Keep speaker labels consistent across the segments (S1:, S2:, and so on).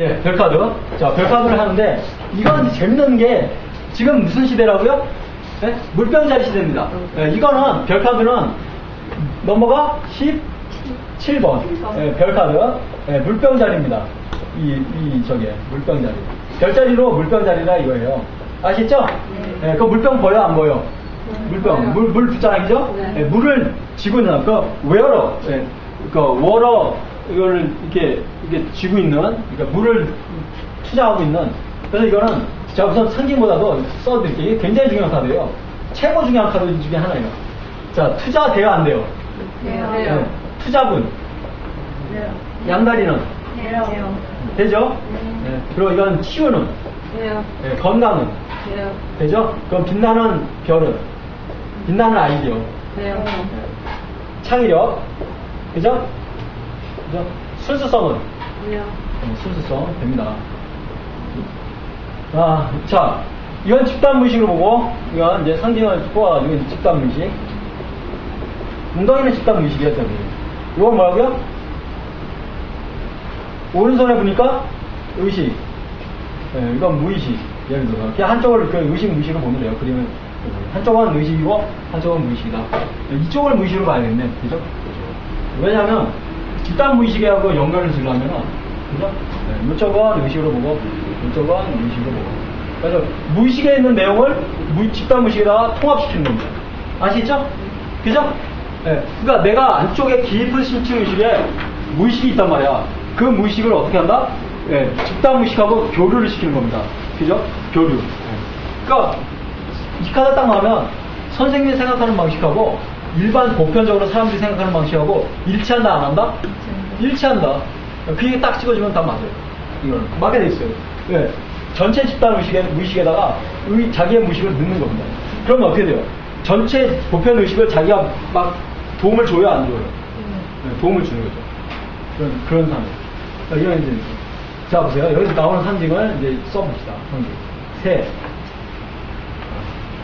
S1: 예, 별카드. 자, 별카드를 하는데, 이건 재밌는 게, 지금 무슨 시대라고요? 예? 물병자리 시대입니다. 예, 이거는, 별카드는, 넘버가 17번. 예, 별카드. 예, 물병자리입니다. 이, 이, 저게, 물병자리. 별자리로 물병자리라 이거예요. 아시죠? 예, 그 물병 보여, 안 보여? 물병, 물, 물 그죠?
S2: 네.
S1: 예, 물을 쥐고 있는, 그, 웨어러, 예, 그, 워러, 이거를 이렇게, 이렇게 쥐고 있는, 그러니까 물을 투자하고 있는, 그래서 이거는 제가 우선 상징보다도 써드릴게요. 이게 굉장히 중요한 카드예요. 최고 중요한 카드 중에 하나예요. 자, 투자 돼요, 안 돼요?
S2: 돼요.
S1: 예, 투자분,
S2: 돼요.
S1: 양다리는
S2: 돼요.
S1: 되죠?
S2: 네.
S1: 예, 그리고 이건 치유는,
S2: 돼요.
S1: 예, 건강은
S2: 돼요.
S1: 되죠? 그럼 빛나는 별은, 빛나는 아이디어,
S2: 돼요.
S1: 창의력, 그죠? 그죠? 순수성은
S2: 돼요.
S1: 어, 순수성 됩니다. 아, 자, 이건 집단 무의식으로 보고, 이건 이제 상징을 뽑아가지고 집단 무의식. 웅덩이는 집단 무의식이었죠. 이건 뭐라고요? 오른손에 보니까 의식. 예, 이건 무의식. 예를 들어서. 그냥 한쪽을 그 의식 무의식으로 보면 돼요. 그림은. 한쪽은 의식이고, 한쪽은 무의식이다. 이쪽을 무의식으로 봐야겠네. 그죠? 왜냐면, 집단 무의식하고 연결을 지으려면은, 그죠? 네, 이쪽은 의식으로 보고, 이쪽은 무의식으로 보고. 그래서 무의식에 있는 내용을 무- 집단 무의식에다가 통합시키는 겁니다. 아시죠? 그죠? 네, 그러니까 내가 안쪽에 깊은 심층 의식에 무의식이 있단 말이야. 그 무의식을 어떻게 한다? 네, 집단 무의식하고 교류를 시키는 겁니다. 그죠? 교류. 네. 그러니까 이 카드 딱 나오면 선생님이 생각하는 방식하고 일반 보편적으로 사람들이 생각하는 방식하고 일치한다 안 한다? 일치한다. 그게 딱 찍어주면 다 맞아요. 이거는 맞게 돼 있어요. 왜? 전체 집단 의식에, 무의식에다가 의, 자기의 무의식을 넣는 겁니다. 그러면 어떻게 돼요? 전체 보편 의식을 자기가 막 도움을 줘요, 안 줘요? 네, 도움을 주는 거죠. 그런, 그런 상황. 자, 이런 이제. 자, 보세요. 여기서 나오는 상징을 이제 써봅시다. 상징. 새.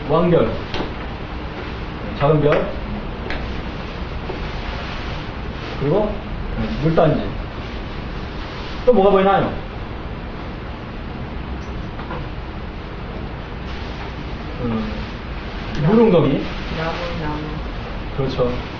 S1: 왕별. 작은 별. 그리고 물단지. 또 뭐가 보이나요? 음, 물웅덩이.
S2: 나무, 나무.
S1: 그렇죠.